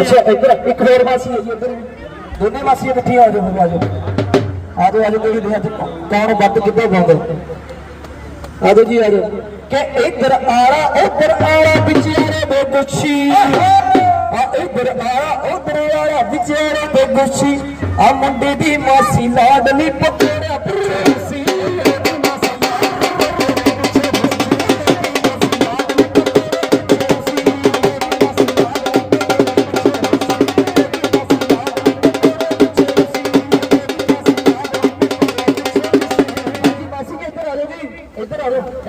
ਅੱਛਾ ਇੱਧਰ ਇੱਕ ਹੋਰ ਮਾਸੀ ਹੈ ਜੀ ਇੱਧਰ ਵੀ। ਦੋਨੇ ਮਾਸੀਆਂ ਇਕੱਠੀਆਂ ਆ ਜਾਓ ਫਿਰ ਆ ਜਾਓ। ਆ ਜਾਓ ਆ ਜਾਓ ਕੋਈ ਨਹੀਂ ਅੱਜ ਕੌਣ ਵੱਧ ਕਿੱਦਾਂ ਗਾਉਂਦਾ? ਆ ਜਾਓ ਜੀ ਆ ਜਾਓ। ਕਿ ਇੱਧਰ ਆਰਾ ਉੱਧਰ ਆਰਾ ਵਿਚਾਰੇ ਦੇ ਗੁੱਛੀ। ਆ ਇੱਧਰ ਆਰਾ ਉੱਧਰ ਆਰਾ ਵਿਚਾਰੇ ਦੇ ਗੁੱਛੀ। ਆ ਮੁੰਡੇ ਦੀ ਮਾਸੀ ਲਾਡਲੀ ਪਕੜਿਆ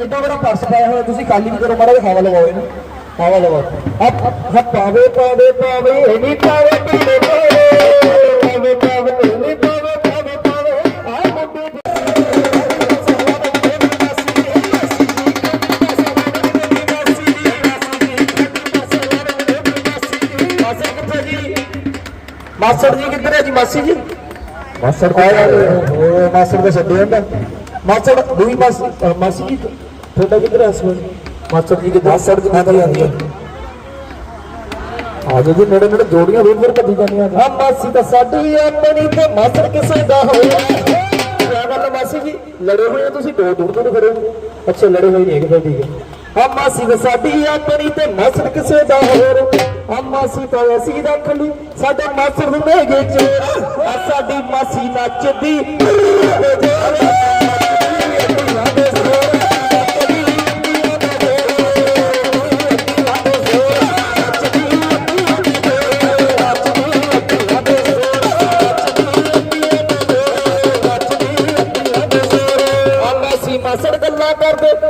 ਐਡਾ ਬੜਾ ਪਰਸ ਪਾਇਆ ਹੋਇਆ ਤੁਸੀਂ ਕਾਲੀ ਵੀ ਕਰੋ ਜਿਹਾ ਹਵਾ ਲਵਾਓ ਇਹਨੂੰ। ਹਵਾ ਲਵਾਓ। ਹੱਪ ਹੱਪ ਪਾਵੇ ਪਾਵੇ ਪਾਵੇ ਨਹੀਂ ਪਾਵੇ ਪਾਵੇ ਪਾਵੇ ਪਾਵੇ ਨਹੀਂ ਪਾਵੇ ਪਾਵੇ ਪਾਵੇ ਆ ਮੁੰਡੇ ਦੀ ਮਾਸਟਰ ਜੀ ਕਿੱਧਰ ਹੈ ਜੀ? ਮਾਸੀ ਜੀ? ਆਇਆ ਉਹ ਮਾਸਟਰ ਦਾ ਛੱਡਿਆ ਹੁੰਦਾ। ਮਾਸਟਰ ਦੂਈ ਮਾਸੀ ਮਾਸੀ ਜੀ। ਤੁਹਾਡਾ ਕਿੱਧਰ ਹੈ ਸੋਨ ਮਾਸਟਰ ਜੀ ਕਿੱਧਰ? ਮਾਸਟਰ ਜੀ ਕਿੱਧਰ ਜਾਂਦੀ ਹੈ ਆ ਜੀ ਨੇੜੇ ਨੇੜੇ ਜੋੜੀਆਂ ਰੋਜ਼ ਰੋਜ਼ ਭੱਜੀ ਜਾਂਦੀਆਂ ਆ ਮਾਸੀ ਤਾਂ ਸਾਡੀ ਆਪਣੀ ਤੇ ਮਾਸਟਰ ਕਿਸੇ ਦਾ ਹੋਇਆ ਕਿਆ ਗੱਲ ਮਾਸੀ ਜੀ? ਲੜੇ ਹੋਏ ਤੁਸੀਂ ਦੋ ਦੂਰ ਤੋਂ ਖੜੇ ਹੋ। ਅੱਛਾ ਲੜੇ ਹੋਏ ਨਹੀਂ ਫਿਰ ਠੀਕ ਹੈ ਆ ਮਾਸੀ ਤਾਂ ਸਾਡੀ ਆਪਣੀ ਤੇ ਮਾਸਟਰ ਕਿਸੇ ਦਾ ਹੋਰ ਆ ਮਾਸੀ ਤਾਂ ਅਸੀਂ ਰੱਖ ਲਈ। ਸਾਡੇ ਮਾਸਟਰ ਨੂੰ ਮੇਗੇ ਚੋਰ ਆ ਸਾਡੀ ਮਾਸੀ ਨੱਚਦੀ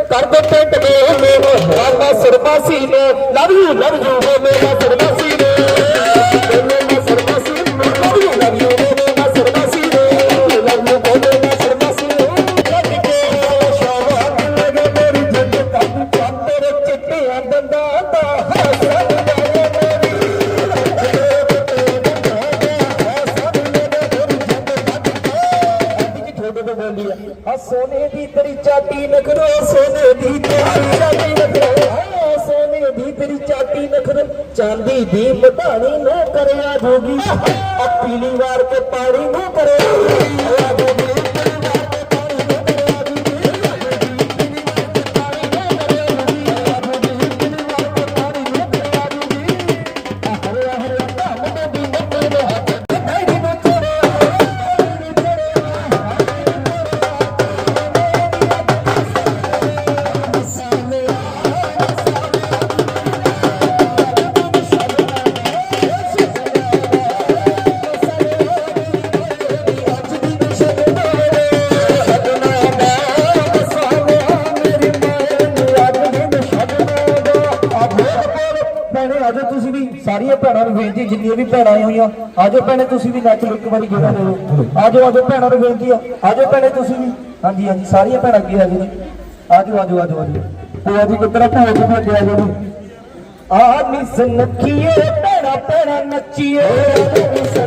ਕਰ ਦਿੱਤੇ ਪਿੰਡ ਦੇ ਮੇਵੋ ਆ ਮਾਸੜ ਮਾਸੀ ਨੇ। ਲਵ ਯੂ ਲਵ ਯੂ ਹੋ ਮੇ ਸੋਨੇ ਦੀ ਤੇਰੀ ਚਾਟੀ ਨਖਰੋ, ਸੋਨੇ ਦੀ ਤੇਰੀ ਚਾਟੀ ਨਖਰੋ। ਆ ਸੋਨੇ ਦੀ ਤੇਰੀ ਚਾਟੀ ਨਖਰੋ। ਚਾਂਦੀ ਦੀ ਮਧਾਣੀ ਨੂੰ ਕਰਿਆ ਜੋਗੀ। ਆ ਪੀਲੀ ਵਾਰ ਕੇ ਪਾਣੀ ਨੂੰ ਕਰਿਆ। ਜੋਗੀ ਸਾਰੀਆਂ ਭੈਣਾਂ ਨੂੰ ਬੇਨਤੀ ਜਿੰਨੀਆਂ ਵੀ ਭੈਣਾਂ ਆਈਆਂ ਹੋਈਆਂ, ਆਜੋ ਭੈਣੇ, ਤੁਸੀਂ ਵੀ ਨੱਚ ਲਓ ਇੱਕ ਵਾਰੀ ਗੇੜਾ ਦੇ ਦਿਓ ਆਜੋ ਆਜੋ ਭੈਣਾਂ ਨੂੰ ਬੇਨਤੀ ਆ। ਆਜੋ ਭੈਣੇ, ਤੁਸੀਂ ਵੀ। ਹਾਂਜੀ ਹਾਂਜੀ, ਸਾਰੀਆਂ ਭੈਣਾਂ ਅੱਗੇ ਆਜੋ ਜੀ ਆਜੋ ਆਜੋ ਆਜੋ ਆਜੋ। ਤੇ ਆਜੀ ਕਿਤਰਾ ਭੈਣ ਜੀ ਭੱਜਿਆ ਆਜੋ ਆ ਨਿਸ ਨੱਖੀਏ ਭੈਣਾ ਭੈਣਾ ਨੱਚੀਏ। ਨਿਸ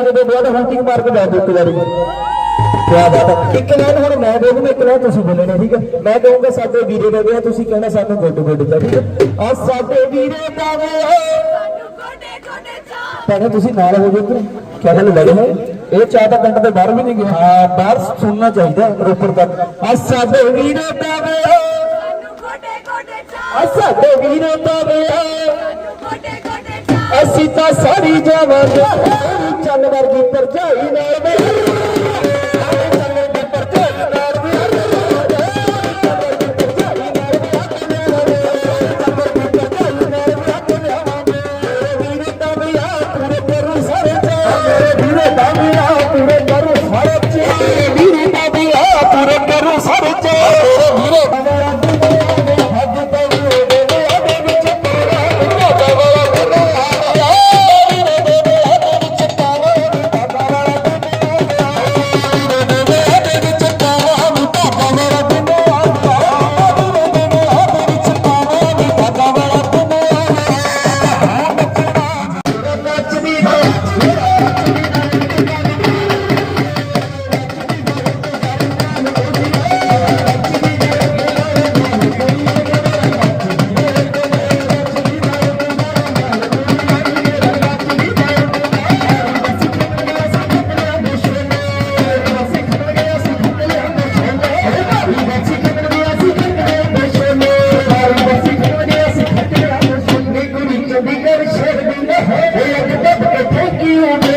ਮਾਰੇ ਦੇ ਵਿਆਹ ਦਾ ਹੰਟਿੰਗ ਮਾਰ ਕੇ ਦੱਸ ਦਿੱਤੀ ਵਾਰੀ। ਕਿਆ ਬਾਤ ਇੱਕ ਲਾਈਨ ਹੁਣ ਮੈਂ ਬੋਲੂੰਗਾ ਇੱਕ ਲਾਈਨ ਤੁਸੀਂ ਬੋਲਣਾ, ਠੀਕ ਹੈ ਮੈਂ ਕਹੂੰਗਾ, ਸਾਡੇ ਵੀਰੇ ਦਾ ਵਿਆਹ, ਤੁਸੀਂ ਕਹਿਣਾ ਸਾਨੂੰ ਗੁੱਡ ਗੁੱਡ ਦਾ, ਠੀਕ ਹੈ ਆ ਸਾਡੇ ਵੀਰੇ ਦਾ ਵਿਆਹ। ਭੈਣੇ, ਤੁਸੀਂ ਨਾਲ ਹੋ ਜਾਓ ਇੱਧਰ। ਕਿਆ ਗੱਲ ਲੜੇ ਹੋਏ ਇਹ ਚਾਹ ਤਾਂ ਪਿੰਡ ਦੇ ਬਾਹਰ ਵੀ ਨਹੀਂ ਗਿਆ। ਹਾਂ ਬਾਹਰ ਸੁਣਨਾ ਚਾਹੀਦਾ, ਰੋਪੜ ਤੱਕ। ਆ, ਸਾਡੇ ਵੀਰੇ ਦਾ ਵਿਆਹ। ਆ, ਸਾਡੇ ਵੀਰੇ ਦਾ ਵਿਆਹ। ਅਸੀਂ ਤਾਂ ਸਾਰੀ ਜਾਵਾਂਗੇ। ਚੱਲ ਵਰਗੀ ਪਰਜਾਈ ਨਾਲ ਵੇ you.